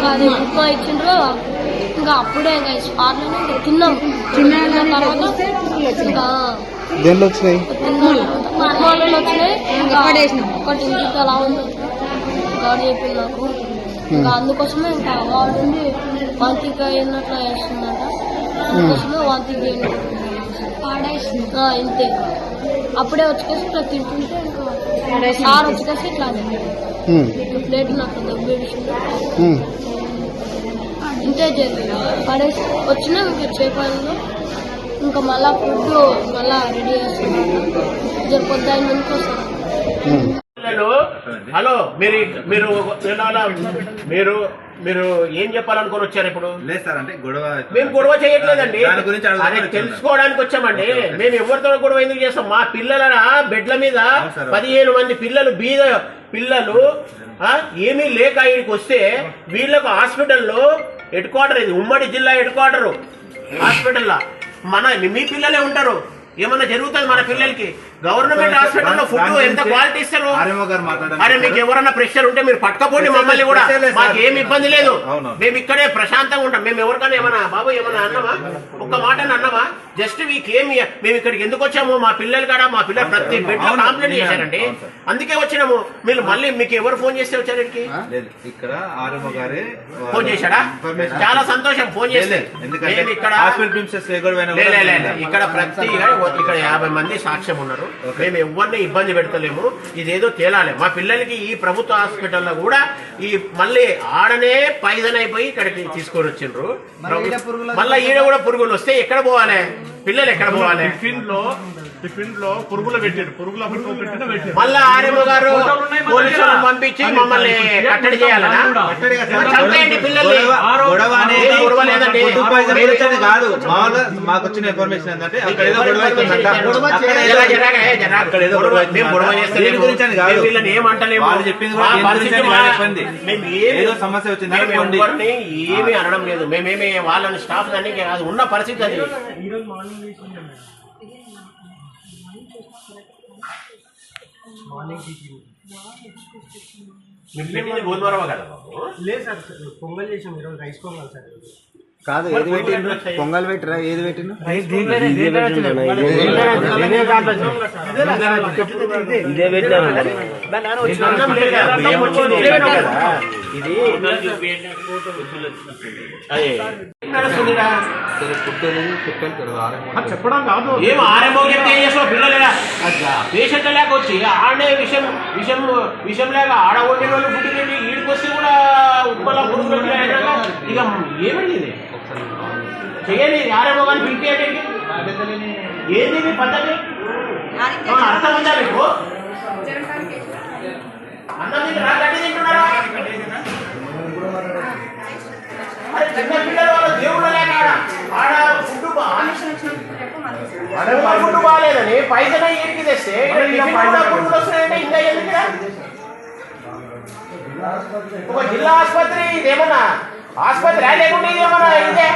ఇంకా అది ఉప్మా ఇచ్చిండ్రు. ఇంకా అప్పుడే ఇంకా స్పాట్లోనే ఇంకా తిన్నాం. దేనిలో వచ్చినాయి. వచ్చినాయి ఒకటి ఇంటికి అలా ఉంది. గాడి చెప్పింది నాకు. ఇంకా అందుకోసమే ఇంకా వాడు ఉండి వాంతికి అయినట్లు వేస్తుందంట అందుకోసమే వాంతికి ఆ, ఇంతే. అప్పుడే వచ్చేసి ఇట్లా తింటుంటే ఇంకా సార్ వచ్చేసి ఇట్లా ప్లేట్ నాకు ఉమ్. ఇంతే జరిగింది. పడేసి వచ్చినా ఇంకా చేపలు ఇంకా మళ్ళా ఫుడ్ మళ్ళా రెడీ చేస్తున్నారు. జర పొద్దున్న ముందుకు వస్తారు ఉమ్. పిల్లలు హలో మీరు మీరు? మీరు మీరు ఏం చెప్పాలనుకొని వచ్చారు ఇప్పుడు? లేదు సార్ అంటే గొడవ మేము గొడవ చేయట్లేదండి. దాని గురించి అదే. తెలుసుకోవడానికి వచ్చామండి. మేము ఎవరితో గొడవ ఎందుకు చేస్తాం? మా పిల్లల బెడ్ల మీద. పదిహేను మంది పిల్లలు బీద పిల్లలు ఏమీ లేక ఇక్కడికి వస్తే వీళ్ళకు హాస్పిటల్లో హెడ్ క్వార్టర్ ఇది. ఉమ్మడి జిల్లా హెడ్ క్వార్టర్ హాస్పిటల్లో. మన మీ పిల్లలే ఉంటారు. ఏమన్నా జరుగుతుంది మన పిల్లలకి? గవర్నమెంట్ హాస్పిటల్లో ఫుడ్ ఎంత క్వాలిటీ ఇస్తారు? అరే మీకు ఎవరన్నా ప్రెషర్ ఉంటే మీరు పట్టుకపోండి మమ్మల్ని కూడా. మాకు. ఏమి ఇబ్బంది లేదు. మేము ఇక్కడే ప్రశాంతంగా ఉంటాం. మేము ఎవరికైనా ఏమన్నా బాబు ఏమన్నా అన్నామా ఒక్క మాట అన్నామా జస్ట్ మీకేమి మేము ఇక్కడికి ఎందుకు వచ్చాము? మా పిల్లలు కాడ? మా పిల్లలు ప్రతి బెడ్. కాంప్లైంట్ చేశారండి. అందుకే వచ్చినాము. మీరు మళ్ళీ మీకు ఎవరు ఫోన్ చేస్తే వచ్చారు ఇక్కడ గారే ఫోన్ చేశాడా? చాలా సంతోషం. ఫోన్ చేస్తే. ఇక్కడ. ఇక్కడ ప్రతి ఇక్కడ యాభై మంది సాక్ష్యం ఉన్నారు. మేము ఎవరిని ఇబ్బంది పెడతలేము. ఇదేదో తేలాలి. మా పిల్లలకి ఈ ప్రభుత్వ హాస్పిటల్లో కూడా ఈ మళ్ళీ ఆడనే పైజన్ అయిపోయి ఇక్కడికి తీసుకొని వచ్చిండ్రు. మళ్ళీ ఈడ కూడా పురుగులు వస్తే ఎక్కడ పోవాలి? పిల్లలు ఎక్కడ పోవాలి? టిఫిన్లో టిఫిన్లో పురుగులు పెట్టారు. పురుగుల మళ్ళా ఆర్ఎంఓ గారు పంపించి మమ్మల్ని కట్టడి చేయాలనా. చంపేయండి పిల్లల్ని. గొడవ- అనేది గొడవ లేదండి. కాదు. మామూలుగా మాకు వచ్చిన ఇన్ఫర్మేషన్ ఏంటంటే అక్కడ ఏదో గొడవ అవుతుందంట అక్కడ ఏదో-. దేని గురించి అని కాదు. వీళ్ళని ఏమంటలేము. వాళ్ళు చెప్పింది కూడా దేని గురించి అని కాదు చెప్పింది. ఏదో సమస్య వచ్చింది మేము అనుకోండి. ఎవరిని ఏమీ అనడం లేదు. మేమేమి వాళ్ళని స్టాఫ్ దానికి అది ఉన్న పరిస్థితి అది. మీరు పెట్టింది గోధుమరవ్వ కదా బాబు లేదు సార్ పొంగల్ చేసాం ఈరోజు రైస్ పొంగల్ సార్. కాదు ఏది పెట్టిండ్రు? పొంగల్ పెట్టిరా? ఏది కదా, బియ్యం వచ్చింది. ఇది అదే. చెప్పడం కాదు. ఏం ఆర్ఎంఓ చెప్తే ఏం చేస్తావు? పిల్లలేరా పేషెంట్ లేక వచ్చి ఆడే విషయం విషయం విషయం లేక ఆడ వండిన వాళ్ళు ఫుడ్ పెట్టి ఈడికి వస్తే కూడా ఉప్పలా పురుగు పెట్టి అయినాక ఇక ఏమిటి ఇది చేయండి ఆర్ఎంఓ కానీ పిలిపియండి ఏంది మీ పద్ధతి? అర్థం ఉందా మీకు? అన్నం తింటారా చిన్న పిల్లలు వాళ్ళ లేక ఆడ ఫుడ్ ఫుడ్ బాగాలేదని పైసలు ఇంటికి తెస్తే. వస్తున్నాయంటే ఇంకా ఎందుకురా ఒక జిల్లా ఆసుపత్రి ఇదేమన్నా? ఆసుపత్రి లేకుండా ఇదేమన్నా ఇదే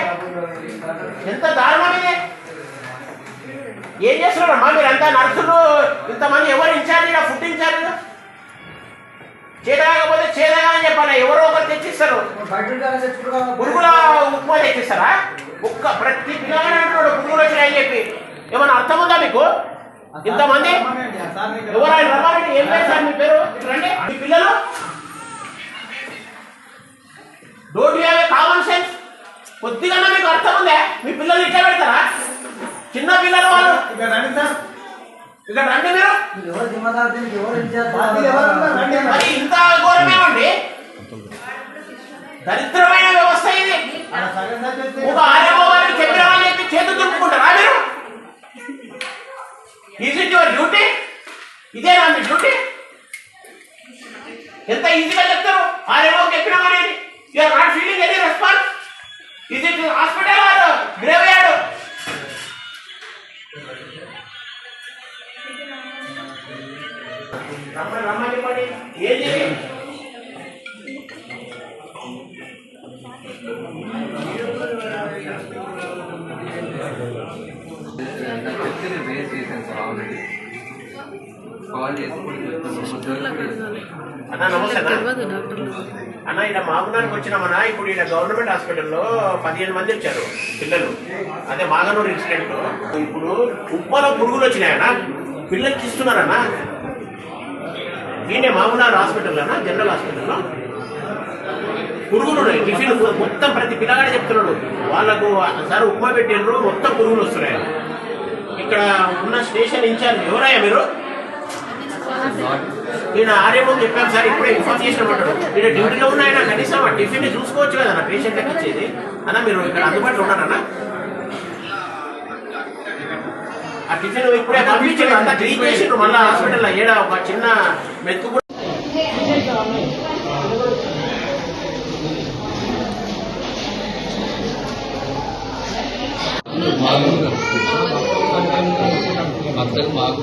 ఎంత దారుణం ఇది? ఏం చేస్తున్నారమ్మా మీరంతా నర్సులు? ఇంతమంది ఎవరు ఇన్ఛార్జ్ ఫుడ్ ఇన్ఛార్జ్ చేతగాకపోతే చేతగా అని చెప్పాలి. ఎవరో ఒకరు తెచ్చిస్తారు. పురుగుల ఉప్మా తెచ్చిస్తారా? ఒక్క ప్రతి పిల్లగానే అంటున్నాడు పురుగులు వచ్చినాయని చెప్పి. ఏమన్నా అర్థం ఉందా మీకు? ఇంతమంది? ఎవరు ఆయన ఏం లేదు సార్ మీ పేరు? రండి. మీ పిల్లలు? Don't have a common sense కొద్దిగా మీకు అర్థం ఉందే? మీ పిల్లలు ఇట్లా పెడతారా? చిన్న పిల్లలు వాళ్ళు? ఇక్కడ రండి మీరు. మరి. ఇంత ఘోరమేమండి దరిద్రమైన వ్యవస్థ ఇది. ఒక ఆర్యమో చెప్పినామని చెప్పి చేతులు దులుపుకుంటారా మీరు? ఈజ్ ఇట్ యువర్ డ్యూటీ ఇదేనా మీ డ్యూటీ ఎంత ఈజీగా చెప్తారు? ఆర్యమో అన్నా ఇలా చెప్తే చేశాను సార్ ఆల్రెడీ కాల్ అన్న మాగునానికి వచ్చినామన్నా ఇప్పుడు ఇక్కడ గవర్నమెంట్ హాస్పిటల్లో పదిహేను మంది వచ్చారు పిల్లలు. అదే మాగనూరు ఇన్సిడెంట్. ఇప్పుడు ఉప్పలో పురుగులు వచ్చినాయన్నా పిల్లలకి ఇస్తున్నారన్నా ఈయన మాగునారు హాస్పిటల్లోనా జనరల్ హాస్పిటల్లో. పురుగులు ఉన్నాయి టిఫిన్ మొత్తం ప్రతి పిల్లగాడు చెప్తున్నాడు. వాళ్ళకు సార్ ఉప్మా పెట్టినరు మొత్తం పురుగులు వస్తున్నాయి. ఇక్కడ ఉన్న స్టేషన్ ఇన్ఛార్జ్ ఎవరయ్యా మీరు? నేను ఆర్యమో చెప్పాను సార్ ఇప్పుడే ఇన్ఫార్మ్ చేసినట్టు ఈయన డ్యూటీలో ఉన్నాయన? కనీసం ఆ టిఫిన్ చూసుకోవచ్చు కదా నా పేషెంట్కి ఇచ్చేది. అన్న మీరు ఇక్కడ అందుబాటులో ఉన్నారన్నా? ఆ టిఫిన్ ఇప్పుడే పంపించారు అంతా క్లీన్ చేసిండ్రు మళ్ళీ హాస్పిటల్లో ఏడ ఒక చిన్న మెత్తు కూడా మద్దతు మాకు